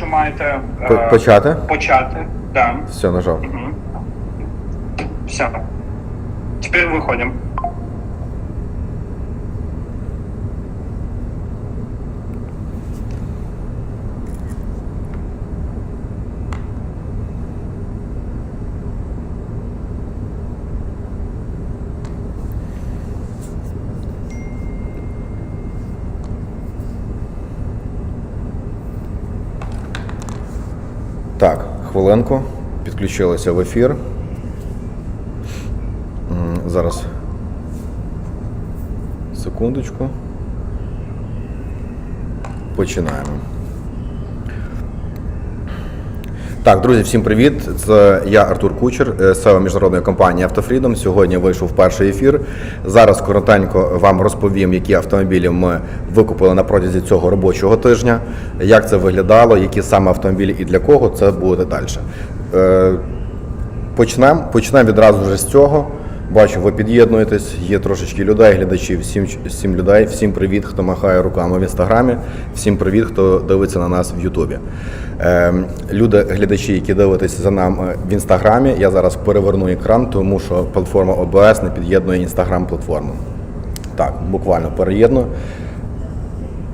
нажимаєте маєте е, Почати? почати. Да. Все, нажав. Угу. Все. Тепер выходим. Так, хвилинку. Підключилися в ефір. Зараз. Секундочку. Починаємо. Так, друзі, всім привіт. Це я Артур Кучер, е, SEO міжнародної компанії Автофрідом. Сьогодні вийшов перший ефір. Зараз коротенько вам розповім, які автомобілі ми викупили на протязі цього робочого тижня, як це виглядало, які саме автомобілі і для кого це буде далі. Е, Почнемо. почнем відразу вже з цього. Бачу, ви під'єднуєтесь, є трошечки людей, глядачів, всім, всім людей, всім привіт, хто махає руками в інстаграмі, всім привіт, хто дивиться на нас в Ютубі. Е, люди, глядачі, які дивитесь за нами в інстаграмі, я зараз переверну екран, тому що платформа OBS не під'єднує інстаграм платформу. Так, буквально переєдную.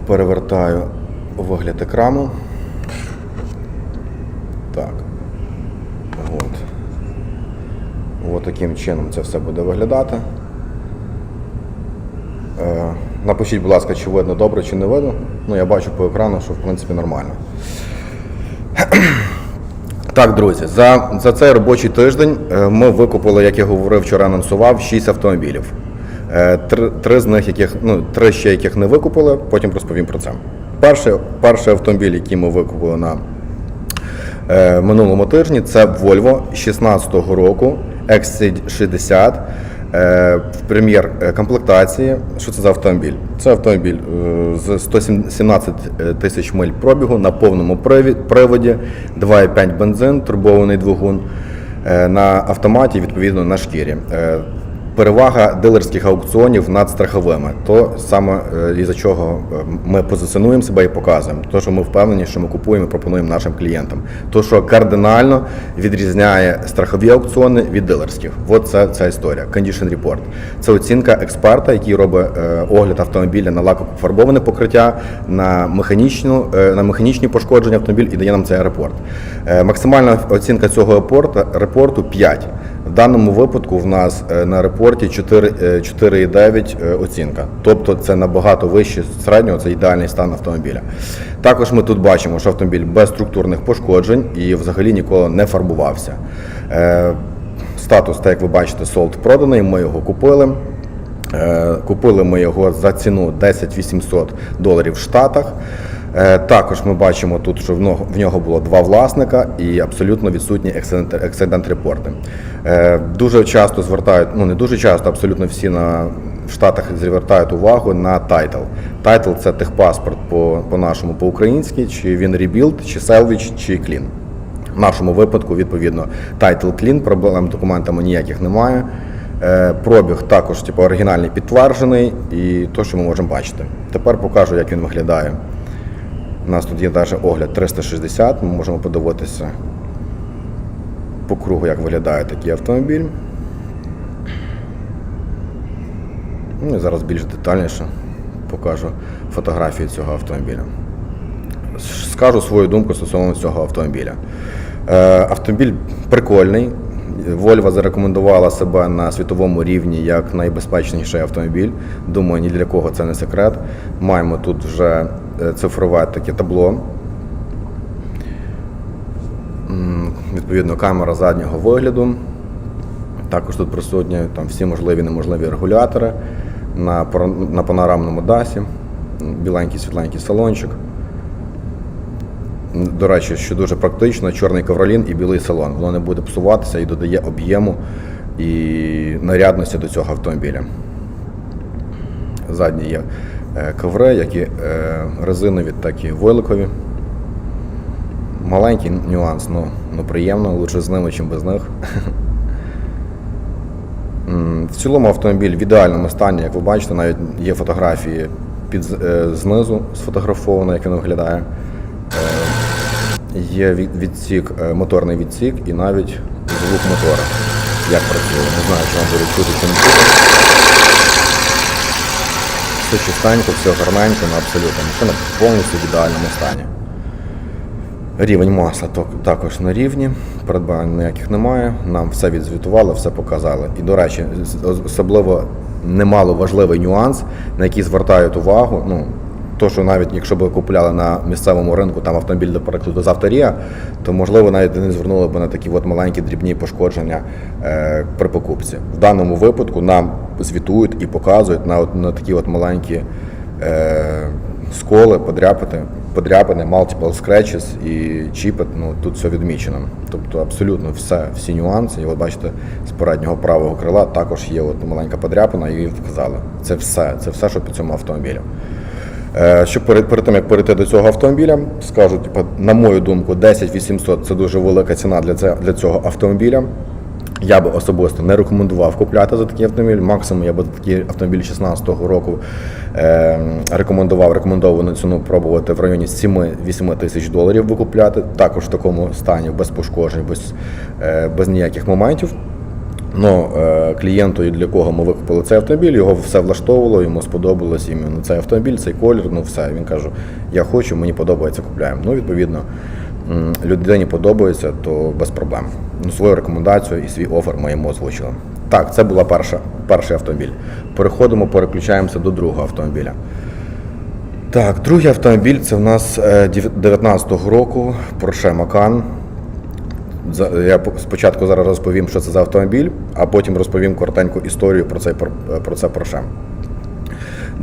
Перевертаю вигляд екрану. Так. От. От таким чином це все буде виглядати. Е, напишіть, будь ласка, чи видно добре, чи не видно. Ну, я бачу по екрану, що в принципі нормально. Так, друзі, за, за цей робочий тиждень е, ми викупили, як я говорив, вчора анонсував, 6 автомобілів. Е, Три, три з них, яких, ну, три ще яких не викупили, потім розповім про це. Перший, перший автомобіль, який ми викупили на е, минулому тижні. Це Volvo 16-го року XC60 е, в е, комплектації. Що це за автомобіль? Це автомобіль е, з 117 тисяч миль пробігу на повному приводі, 2,5 бензин, турбований двигун е, на автоматі, відповідно на шкірі. Перевага дилерських аукціонів над страховими, то саме е, із-за чого е, ми позиціонуємо себе і показуємо. То, що ми впевнені, що ми купуємо і пропонуємо нашим клієнтам. То, що кардинально відрізняє страхові аукціони від дилерських. От це ця історія. Condition Report. Це оцінка експерта, який робить е, огляд автомобіля на лакофарбоване покриття, на механічну, на механічні пошкодження автомобіля і дає нам цей репорт. Максимальна оцінка цього репорту 5. В даному випадку в нас е, на репорті 4, е, 4,9 е, оцінка. Тобто це набагато вище середнього, це ідеальний стан автомобіля. Також ми тут бачимо, що автомобіль без структурних пошкоджень і взагалі ніколи не фарбувався. Статус, так як ви бачите, солд проданий, ми його купили. Купили ми його за ціну 10 800 доларів в Штатах. Е, Також ми бачимо тут, що в нього, було два власника і абсолютно відсутні ексидент репорти. Е, Дуже часто звертають, ну не дуже часто, абсолютно всі на в Штатах звертають увагу на тайтл. Тайтл це техпаспорт по, по нашому по-українськи, чи він ребілд, чи селвіч, чи клін. В нашому випадку, відповідно, тайтл клін, проблем з документами ніяких немає. Е, Пробіг також типу, оригінальний підтверджений і то, що ми можемо бачити. Тепер покажу, як він виглядає. У нас тут є навіть огляд 360, ми можемо подивитися по кругу, як виглядає такий автомобіль. Ну і зараз більш детальніше покажу фотографії цього автомобіля. Скажу свою думку стосовно цього автомобіля. Е, автомобіль прикольний. Volvo зарекомендувала себе на світовому рівні як найбезпечніший автомобіль. Думаю, ні для кого це не секрет. Маємо тут вже цифрове таке табло. Відповідно, камера заднього вигляду. Також тут присутні там, всі можливі і неможливі регулятори на, на панорамному дасі, біленький світленький салончик. До речі, що дуже практично, чорний ковролін і білий салон. Воно не буде псуватися і додає об'єму і нарядності до цього автомобіля. Задні є е, коври, як і е, резинові, так і войликові. Маленький нюанс, ну, ну приємно, лучше з ними, ніж без них. В цілому автомобіль в ідеальному стані, як ви бачите, навіть є фотографії під, е, знизу сфотографовано, як він виглядає. Е, Є відсік, е, моторний відсік і навіть звук мотора. Як працює. Не знаю, чи вам буде чути чи не чути. Все чистенько, все гарненько, ну абсолютно. Машина повністю в ідеальному стані. Рівень масла також на рівні, придбань ніяких немає. Нам все відзвітували, все показали. І, до речі, особливо немало важливий нюанс, на який звертають увагу. Ну, то, що навіть якщо б ви купляли на місцевому ринку там автомобіль, до прикладу, з авторія, то можливо навіть не звернули б на такі от маленькі дрібні пошкодження е, при покупці. В даному випадку нам звітують і показують на, на такі от маленькі е, сколи, подряпати, подряпини, multiple scratches і чіпет, ну тут все відмічено. Тобто абсолютно все, всі нюанси. І ви бачите, з переднього правого крила також є от маленька подряпина, її вказали. Це все, це все, що по цьому автомобілю. Е, Щоб перед, перед тим, як перейти до цього автомобіля, скажу, типу, на мою думку, 10 800 – це дуже велика ціна для, це, для цього автомобіля. Я би особисто не рекомендував купляти за такий автомобіль. Максимум я би за такий автомобіль 16-го року е, рекомендував рекомендовану ціну пробувати в районі 7-8 тисяч доларів викупляти. Також в такому стані, без пошкоджень, без, е, без ніяких моментів. Ну, е, клієнту, для кого ми викупили цей автомобіль, його все влаштовувало, йому сподобалось іменно цей автомобіль, цей колір, ну все. Він каже, я хочу, мені подобається, купляємо. Ну, відповідно, людині подобається, то без проблем. Ну, свою рекомендацію і свій офер ми йому озвучили. Так, це була перша, перший автомобіль. Переходимо, переключаємося до другого автомобіля. Так, другий автомобіль це в нас е, 19-го року Porsche Macan. Я спочатку зараз розповім, що це за автомобіль, а потім розповім коротеньку історію про цей про це Porsche.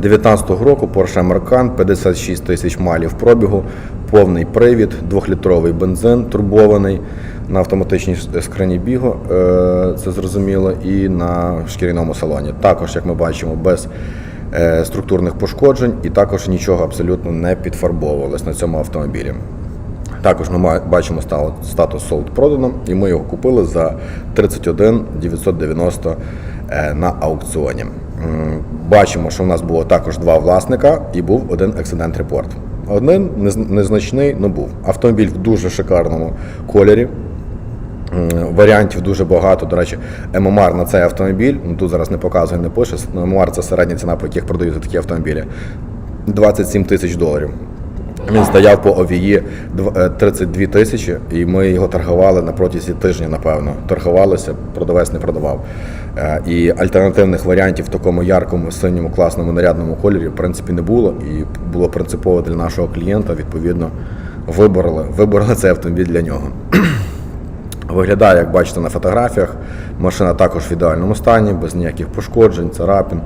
19-го року Porsche Macan, 56 тисяч малів пробігу, повний привід, 2-літровий бензин турбований на автоматичній скрині бігу, е, це зрозуміло, і на шкіряному салоні. Також, як ми бачимо, без е, структурних пошкоджень і також нічого абсолютно не підфарбовувалось на цьому автомобілі. Також ми бачимо статус sold продано, і ми його купили за 31 990 е, на аукціоні. Бачимо, що в нас було також два власника і був один accident report. Один незначний, але був. Автомобіль в дуже шикарному кольорі. Варіантів дуже багато. До речі, ММР на цей автомобіль, ну тут зараз не показує, не пише. ММР це середня ціна, по яких продаються такі автомобілі. 27 тисяч доларів. Він стояв по овії е, 32 тисячі, і ми його торгували на протязі тижня, напевно. Торгувалося, продавець не продавав. Е, І альтернативних варіантів в такому яркому, синьому, класному, нарядному кольорі, в принципі, не було. І було принципово для нашого клієнта, відповідно, вибороли, вибороли цей автомобіль для нього. Виглядає, як бачите на фотографіях. Машина також в ідеальному стані, без ніяких пошкоджень, царапин.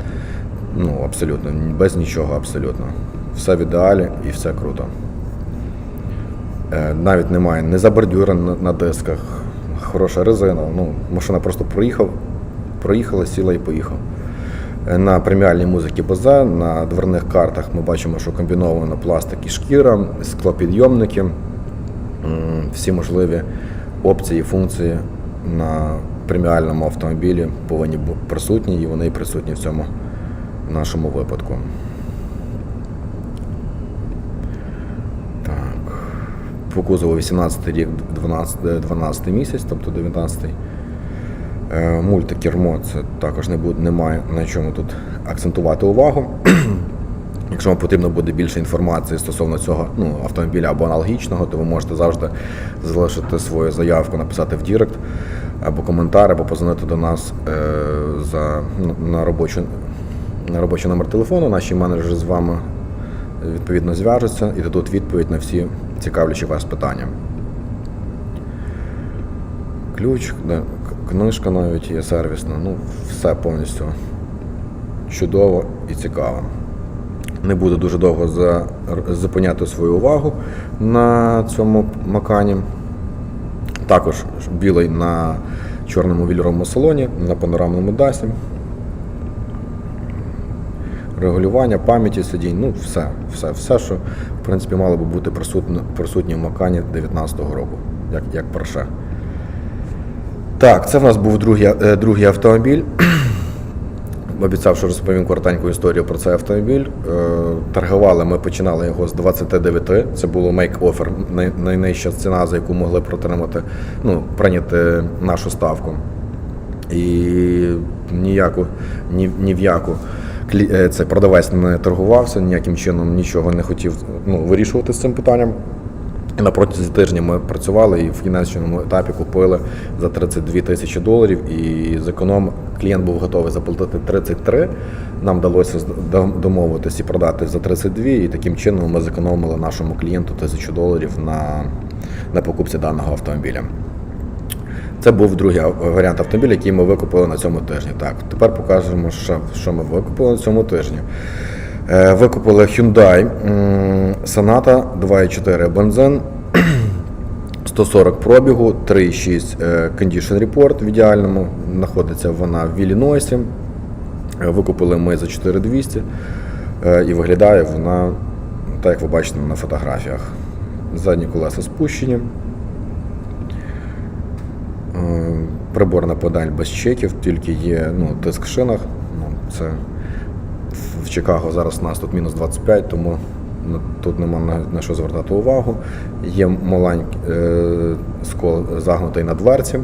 Ну, абсолютно, без нічого, абсолютно. Все в ідеалі і все круто. Е, Навіть немає не забордюра на, дисках, хороша резина. Ну, машина просто проїхав, проїхала, сіла і поїхав. Е, На преміальній музиці база, на дверних картах ми бачимо, що комбіновано пластик і шкіра, склопідйомники, всі можливі опції, функції на преміальному автомобілі повинні бути присутні, і вони присутні в цьому нашому випадку. По кузову 18 рік, 12, 12 місяць, тобто 19. Е, Мультикермо це також не буде, немає на чому тут акцентувати увагу. Якщо вам потрібно буде більше інформації стосовно цього ну, автомобіля або аналогічного, то ви можете завжди залишити свою заявку, написати в Дірект або коментар, або позвонити до нас е, за, ну, на, робочу, на робочий номер телефону. Наші менеджери з вами відповідно зв'яжуться і дадуть відповідь на всі цікавлячі вас питання. Ключ, книжка навіть є сервісна, ну все повністю чудово і цікаво. Не буду дуже довго зупиняти свою увагу на цьому макані. Також білий на чорному вільровому салоні, на панорамному дасі. Регулювання пам'яті сидінь, ну все, все, все, що в принципі мало би бути присутнє, присутнє в Макані 19-го року, як, як Porsche. Так, це в нас був другий, е, другий автомобіль. обіцяв, що розповім коротеньку історію про цей автомобіль. Е, Торгували ми починали його з 29. Це було мейк-офер, найнижча ціна, за яку могли протримати, ну, прийняти нашу ставку. І ніяку, ні, ні в яку е, продавець не торгувався, ніяким чином нічого не хотів ну, вирішувати з цим питанням. І на протязі тижня ми працювали і в кінечному етапі купили за 32 тисячі доларів. І з економ клієнт був готовий заплатити 33. Нам вдалося домовитися і продати за 32, і таким чином ми зекономили нашому клієнту тисячу доларів на, на покупці даного автомобіля. Це був другий варіант автомобіля, який ми викупили на цьому тижні. Так, тепер покажемо, що, ми викупили на цьому тижні. Е, Викупили Hyundai Sonata 2.4 бензин, 140 пробігу, 3.6 е, Condition Report в ідеальному. Знаходиться вона в Іллінойсі. Е, Викупили ми за 4200 е, і виглядає вона, так як ви бачите на фотографіях. Задні колеса спущені. Е, Приборна педаль без чеків, тільки є ну, тиск в шинах. Ну, це в- Чикаго зараз у нас тут мінус 25, тому тут нема на, на що звертати увагу. Є маленький е, скол загнутий на дверці.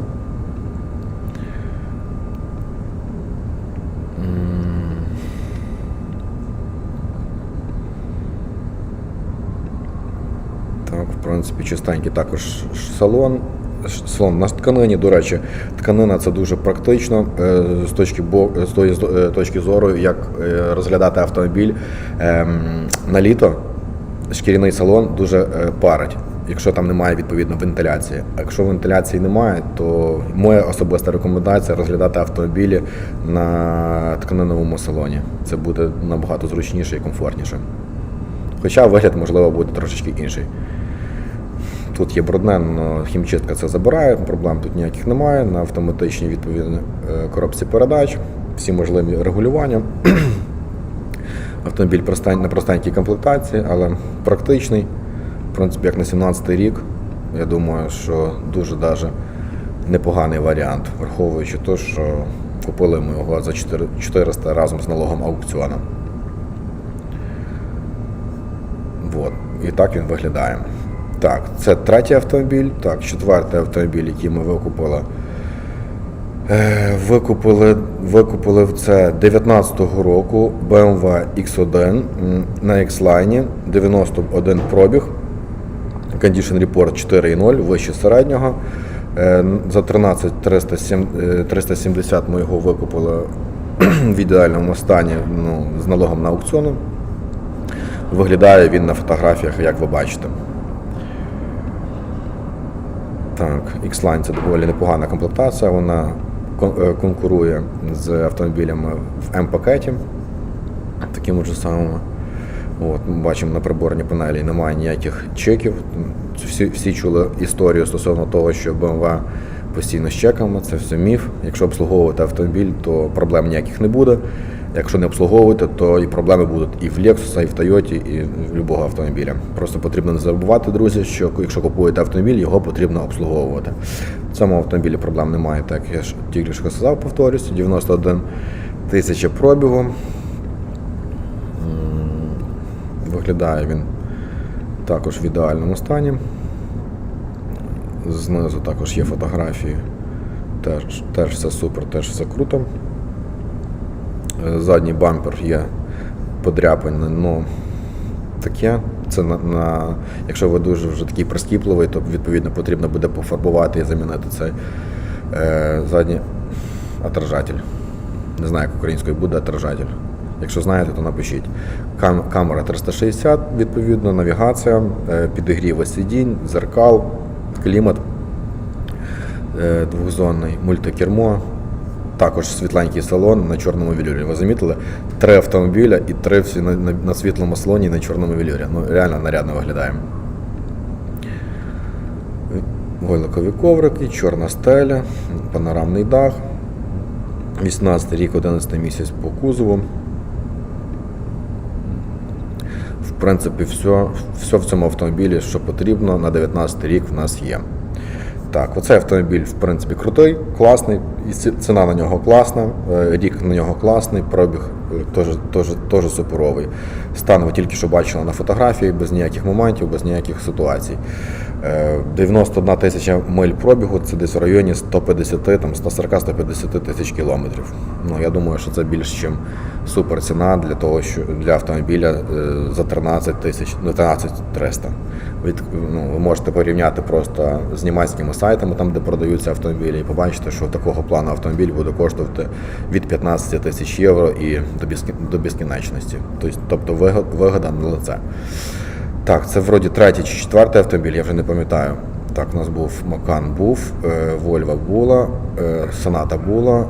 В принципі, чистенький також салон. Салон на тканині, до речі, тканина це дуже практично е, з точки, бо, з тої е, точки зору, як е, розглядати автомобіль Ем, на літо. Шкіряний салон дуже е, парить, якщо там немає відповідно вентиляції. А якщо вентиляції немає, то моя особиста рекомендація розглядати автомобілі на тканиновому салоні. Це буде набагато зручніше і комфортніше. Хоча вигляд, можливо, буде трошечки інший. Тут є брудне, але хімчистка це забирає, проблем тут ніяких немає. На автоматичній відповідно е, коробці передач, всі можливі регулювання. Автомобіль на простенькій комплектації, але практичний. В принципі, як на 17-й рік, я думаю, що дуже даже непоганий варіант, враховуючи те, що купили ми його за 400 разом з налогом аукціону. Вот. І так він виглядає. Так, це третій автомобіль. Так, четвертий автомобіль, який ми викупили. Е, Викупили, викупили це 19-го року BMW X1 на X-Line, 91 пробіг, Condition Report 4.0, вище середнього. Е, За 13 307 е, 370 ми його викупили в ідеальному стані ну, з налогом на аукціону. Виглядає він на фотографіях, як ви бачите. Так, X-Line це доволі непогана комплектація. Вона е, конкурує з автомобілями в М-пакеті, такими ж самими. От, ми бачимо на приборній панелі немає ніяких чеків. Всі, всі чули історію стосовно того, що BMW постійно з чеками, це все міф. Якщо обслуговувати автомобіль, то проблем ніяких не буде. Якщо не обслуговувати, то і проблеми будуть і в Lexus, і в Toyota, і в будь-якого автомобіля. Просто потрібно не забувати, друзі, що якщо купуєте автомобіль, його потрібно обслуговувати. В цьому автомобілі проблем немає, так я ж тільки що сказав, повторюсь, 91 тисяча пробігу. Виглядає він також в ідеальному стані. Знизу також є фотографії. Теж, теж все супер, теж все круто. Задній бампер є подряпаний, ну таке. Це на, на якщо ви дуже вже такий прискіпливий, то відповідно потрібно буде пофарбувати і замінити цей е, задній отражатель. Не знаю, як українською буде отражатель. Якщо знаєте, то напишіть. Кам- камера 360, відповідно, навігація, е, підігріви сидінь, зеркал, клімат е, двохзонний, мультикермо. Також світленький салон на чорному велюрі. Ви замітили? Три автомобіля і три всі на, на, на світлому салоні і на чорному велюрі. Ну, реально нарядно виглядає. Войлокові коврики, чорна стеля, панорамний дах. 18 рік, 11 місяць по кузову. В принципі, все, все в цьому автомобілі, що потрібно, на 19 рік в нас є. Так, оцей автомобіль, в принципі, крутий, класний, і ціна на нього класна, е, рік на нього класний, пробіг теж, теж, теж суперовий. Стан ви тільки що бачили на фотографії, без ніяких моментів, без ніяких ситуацій. Е, 91 тисяча миль пробігу, це десь в районі 150, там 140-150 тисяч кілометрів. Ну, я думаю, що це більш ніж супер ціна для того, що для автомобіля е, за 13 тисяч, ну 13 300. Від, ну, ви можете порівняти просто з німецькими сайтами, там де продаються автомобілі, і побачите, що такого плану автомобіль буде коштувати від 15 тисяч євро і до, безкі- до безкінечності. Тобто, вигод- вигода на лице. Так, це вроді третій чи четвертий автомобіль, я вже не пам'ятаю. Так, у нас був Макан був, е, Вольва була, е, Соната була,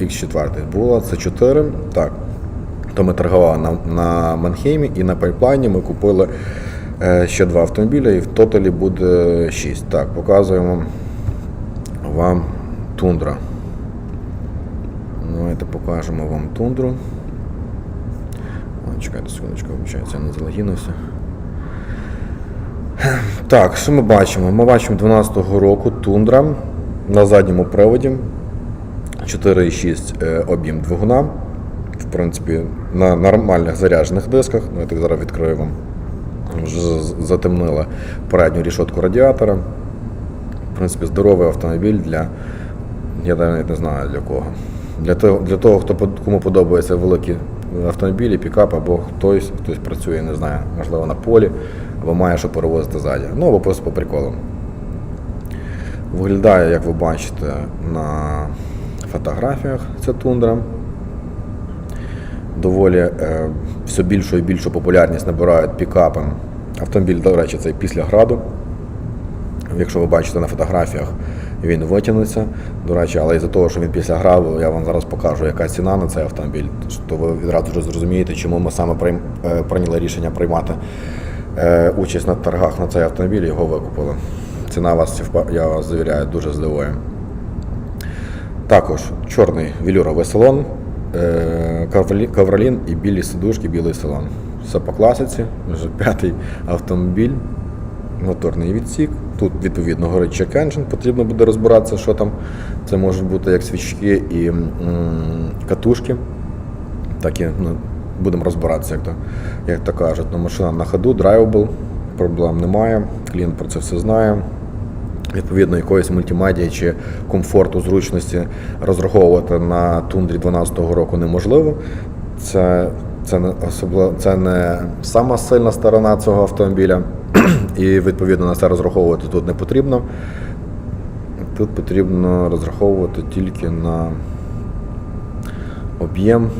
X4 була, це 4. Так. То ми торгували на, на Манхеймі і на пайплайні ми купили е, ще два автомобіля, і в тоталі буде 6. Так, показуємо вам тундра. Давайте покажемо вам тундру. Чекайте секундочку, вибачається, я не залогінився. Так, що ми бачимо? Ми бачимо 12-го року тундра на задньому приводі. 4,6 е, об'єм двигуна. В принципі, на нормальних заряджених дисках. Ну, я так зараз відкрию вам. Вже з- затемнили передню рішотку радіатора. В принципі, здоровий автомобіль для. Я навіть не знаю для кого. Для того, для того хто кому подобаються великі автомобілі, пікап, або хтось, хтось працює, не знаю, можливо, на полі, або має що перевозити ззаді. Ну або просто по приколу. Виглядає, як ви бачите, на фотографіях ця тундра. Доволі е, все більшу і більшу популярність набирають пікапи. Автомобіль, до речі, цей після граду. Якщо ви бачите на фотографіях, він витягнеться. До речі, але із-за того, що він після граду, я вам зараз покажу, яка ціна на цей автомобіль, то ви відразу вже зрозумієте, чому ми саме е, прийняли рішення приймати е, участь на торгах на цей автомобіль його викупили. Ціна вас, я вас завіряю, дуже здивує. Також чорний велюровий салон, е, ковролін і білі сидушки, білий салон. Все по класиці, вже п'ятий автомобіль, моторний відсік. Тут відповідно горить engine, потрібно буде розбиратися, що там. Це можуть бути як свічки і катушки. Так і ну, будемо розбиратися, як то, як то кажуть. Ну, машина на ходу, драйвабл, проблем немає. Клієнт про це все знає. Відповідно, якоїсь мультимедії чи комфорту, зручності розраховувати на тундрі 12-го року неможливо. Це, це, не особливо, це не сама сильна сторона цього автомобіля, і відповідно на це розраховувати тут не потрібно. Тут потрібно розраховувати тільки на об'єм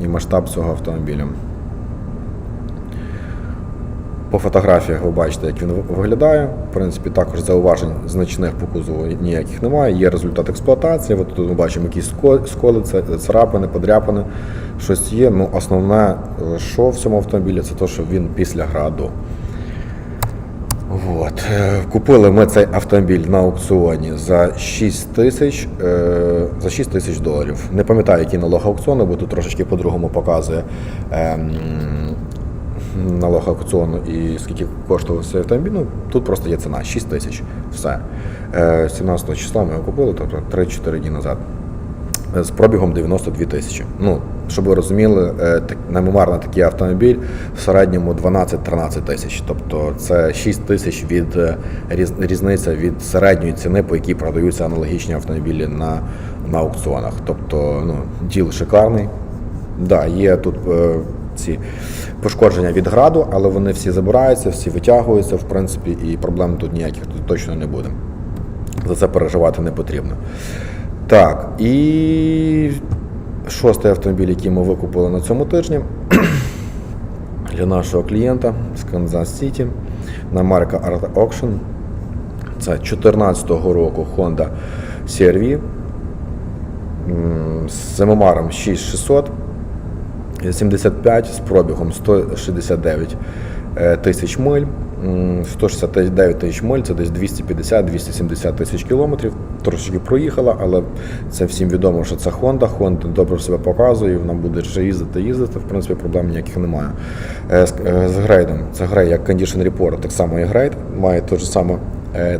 і масштаб цього автомобіля. По фотографіях ви бачите, як він виглядає. В принципі, також зауважень значних по кузову ніяких немає. Є результат експлуатації. От тут ми бачимо якісь сколи, царапини, подряпини, щось є. Ну, основне, е, що в цьому автомобілі, це те, що він після граду. От. е, Купили ми цей автомобіль на аукціоні за 6 тисяч е, за 6 тисяч доларів. Не пам'ятаю, який налог аукціону, бо тут трошечки по-другому показує налог аукціону і скільки коштував цей автомобіль. Ну, тут просто є ціна 6 тисяч. Все. Е, 17 числа ми його купили, тобто 3-4 дні назад. Е, З пробігом 92 тисячі. Ну, щоб ви розуміли, е, так- такий автомобіль в середньому 12-13 тисяч. Тобто це 6 тисяч від е, різниця від середньої ціни, по якій продаються аналогічні автомобілі на, на аукціонах. Тобто, ну, діл шикарний. Да, є тут е, ці пошкодження від граду, але вони всі забираються, всі витягуються, в принципі, і проблем тут ніяких тут точно не буде. За це переживати не потрібно. Так, і шостий автомобіль, який ми викупили на цьому тижні для нашого клієнта з Канзас Сіті на марка Art Auction. Це 2014 року Honda CR-V з самомаром 6600, 75 з пробігом 169 е, тисяч миль. 169 тисяч миль, це десь 250-270 тисяч кілометрів. Трошечки проїхала, але це всім відомо, що це Honda. Honda добре себе показує, вона буде ще їздити, їздити. В принципі, проблем ніяких немає. Е, З, е, грейдом. Це грей як Condition Report, так само і грейд. Має те ж саме,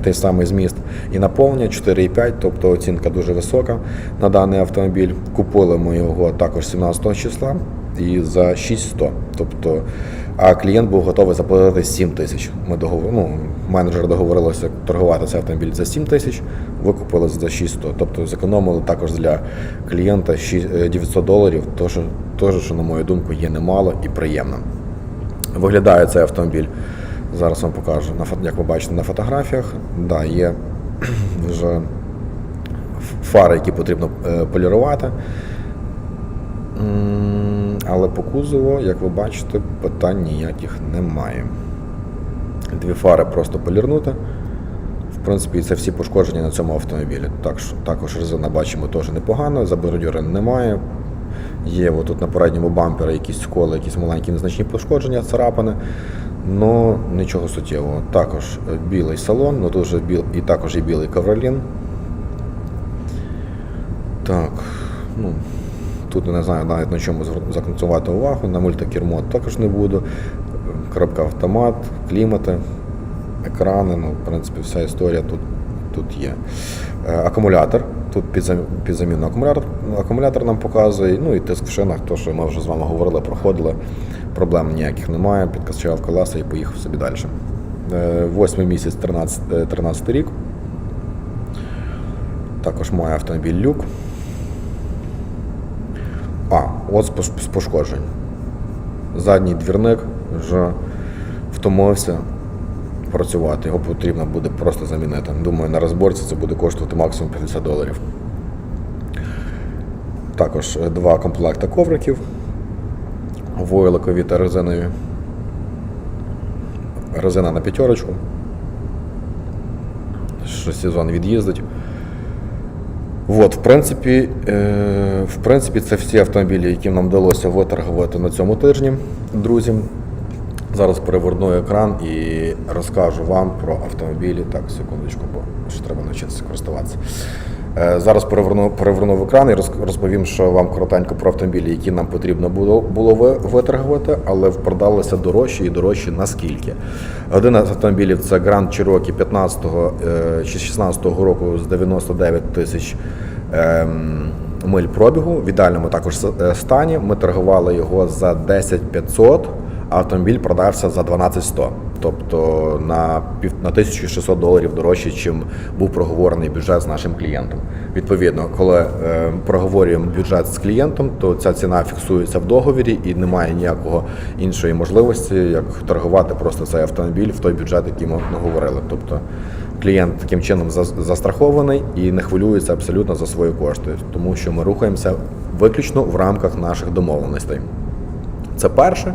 той самий зміст і наповнення 4,5, тобто оцінка дуже висока на даний автомобіль. Купили ми його також 17 числа і за 6100. Тобто, а клієнт був готовий заплатити 7 тисяч. Ми договор, ну, менеджер договорилися торгувати цей автомобіль за 7 тисяч, викупили за 600. Тобто зекономили також для клієнта е, 900 доларів, то що, теж, що, на мою думку, є немало і приємно. Виглядає цей автомобіль. Зараз вам покажу, як ви бачите на фотографіях. Да, є вже фари, які потрібно е, полірувати. Але по кузову, як ви бачите, питань ніяких немає. Дві фари просто полірнути. В принципі, це всі пошкодження на цьому автомобілі. Так, також резина бачимо теж непогано, забордюри немає. Є тут на передньому бампері якісь сколи, якісь маленькі незначні пошкодження, царапини. Ну, нічого суттєвого. Також е, білий салон, ну тут вже біл, і також і білий ковролін. Так, ну, тут не знаю навіть на чому звер- увагу. На мультикермо також не буду. Коробка автомат, клімати, екрани, ну, в принципі, вся історія тут, тут є. Е, Акумулятор. Тут під, акумулятор, акумулятор нам показує. Ну і тиск в шинах, то, що ми вже з вами говорили, проходили. Проблем ніяких немає. Підкачав колеса і поїхав собі далі. Е, Восьмий місяць 13, е, 13 рік. Також має автомобіль люк. От з пошкоджень. Задній двірник вже втомився працювати. Його потрібно буде просто замінити. Думаю, на розборці це буде коштувати максимум 50 доларів. Також е, два комплекти ковриків. Войликові та резинові. Резина на п'ятерочку. Що сезон від'їздить. От, в принципі, е, в принципі, це всі автомобілі, які нам вдалося виторгувати на цьому тижні, друзі. Зараз переверну екран і розкажу вам про автомобілі. Так, секундочку, бо ще треба навчитися користуватися. Е, Зараз переверну, переверну в екран і розповім, що вам коротенько про автомобілі, які нам потрібно було, було ви- виторгувати, але продалися дорожчі і дорожчі наскільки. Один з автомобілів це Grand Cherokee 15 е, чи 16 року з 99 тисяч ем, миль пробігу. В ідеальному також е, стані. Ми торгували його за 10 500, а автомобіль продався за 12 100. Тобто на пів на 1600 доларів дорожче, чим був проговорений бюджет з нашим клієнтом. Відповідно, коли е, проговорюємо бюджет з клієнтом, то ця ціна фіксується в договірі і немає ніякого іншої можливості, як торгувати просто цей автомобіль в той бюджет, який ми говорили. Тобто клієнт таким чином застрахований і не хвилюється абсолютно за свої кошти, тому що ми рухаємося виключно в рамках наших домовленостей. Це перше.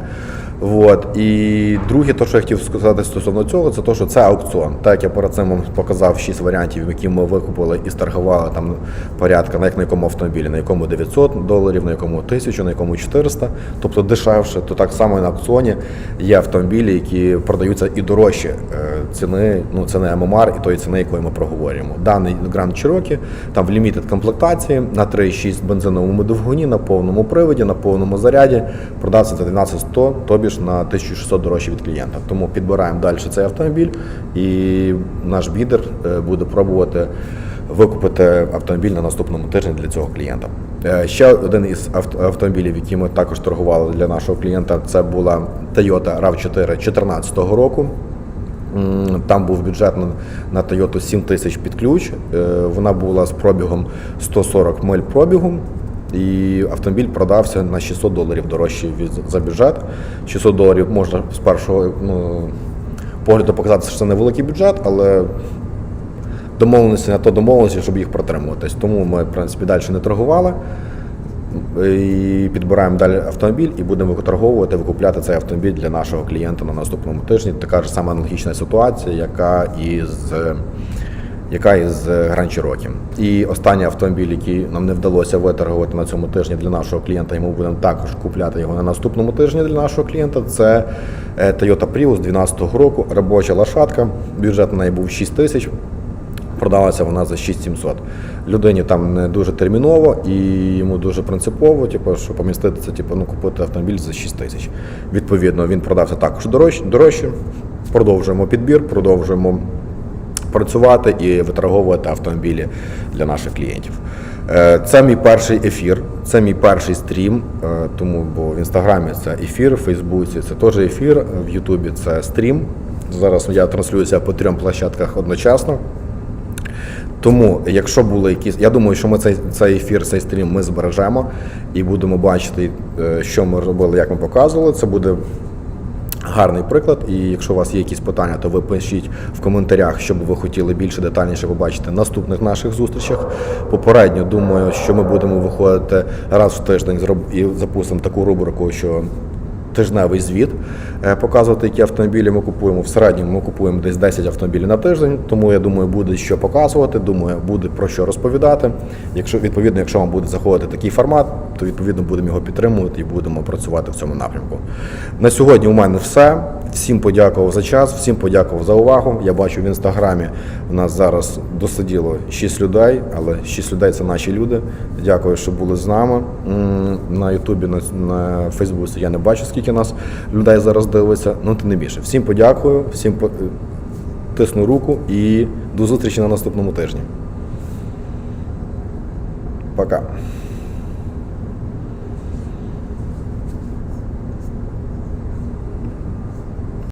От. І друге, то, що я хотів сказати стосовно цього, це те, що це аукціон. Так як я перед цим вам показав 6 варіантів, які ми викупили і старгували там порядка, на як на якому автомобілі, на якому 900 доларів, на якому 1000, на якому 400, тобто дешевше, то так само і на аукціоні є автомобілі, які продаються і дорожче е, ціни, ну це не ММР і тої ціни, якої ми проговорюємо. Даний Grand Cherokee там в лімітед комплектації на 3,6 бензиновому двигуні, на повному приводі, на повному заряді продався за 12100, тобі ж на 1600 дорожче від клієнта. Тому підбираємо далі цей автомобіль, і наш бідер е, буде пробувати викупити автомобіль на наступному тижні для цього клієнта. Е, Ще один із автомобілів, які ми також торгували для нашого клієнта, це була Toyota RAV4 2014 року. Там був бюджет на, Toyota 7 тисяч під ключ. Е, Вона була з пробігом 140 миль пробігу. І автомобіль продався на 600 доларів дорожче від, за бюджет. 600 доларів можна з першого ну, погляду показати, що це невеликий бюджет, але домовленості на то домовленості, щоб їх протримуватись. Тому ми, в принципі, далі не торгували. І підбираємо далі автомобіль і будемо торговувати, викупляти цей автомобіль для нашого клієнта на наступному тижні. Така ж сама аналогічна ситуація, яка і з яка із е, Grand Cherokee. І останній автомобіль, який нам не вдалося виторгувати на цьому тижні для нашого клієнта, і ми будемо також купляти його на наступному тижні для нашого клієнта. Це е, Toyota Prius 12 року, робоча лошадка. Бюджет на неї був 6 тисяч. Продалася вона за 6700. Людині там не дуже терміново і йому дуже принципово, типу, що поміститися, типу, ну, купити автомобіль за 6 тисяч. Відповідно, він продався також дорожче. Продовжуємо підбір, продовжуємо працювати і виторговувати автомобілі для наших клієнтів. Е, Це мій перший ефір, це мій перший стрім, е, тому бо в інстаграмі це ефір, в Фейсбуці це теж ефір, в Ютубі це стрім. Зараз я транслююся по трьом площадках одночасно. Тому, якщо були якісь, я думаю, що ми цей, цей ефір, цей стрім ми збережемо і будемо бачити, е, що ми робили, як ми показували. Це буде гарний приклад. І якщо у вас є якісь питання, то ви пишіть в коментарях, що би ви хотіли більше детальніше побачити в наступних наших зустрічах. Попередньо думаю, що ми будемо виходити раз в тиждень і запустимо таку рубрику, що тижневий звіт, е, показувати, які автомобілі ми купуємо. В середньому ми купуємо десь 10 автомобілів на тиждень, тому я думаю, буде що показувати, думаю, буде про що розповідати. Якщо відповідно, якщо вам буде заходити такий формат, то відповідно будемо його підтримувати і будемо працювати в цьому напрямку. На сьогодні у мене все. Всім подякував за час, всім подякував за увагу. Я бачу в інстаграмі у нас зараз досиділо 6 людей, але 6 людей це наші люди. Дякую, що були з нами. На Ютубі, на, Фейсбуці я не бачу, скільки нас людей зараз дивиться. Ну, тим не більше. Всім подякую, всім по- тисну руку і до зустрічі на наступному тижні. Пока.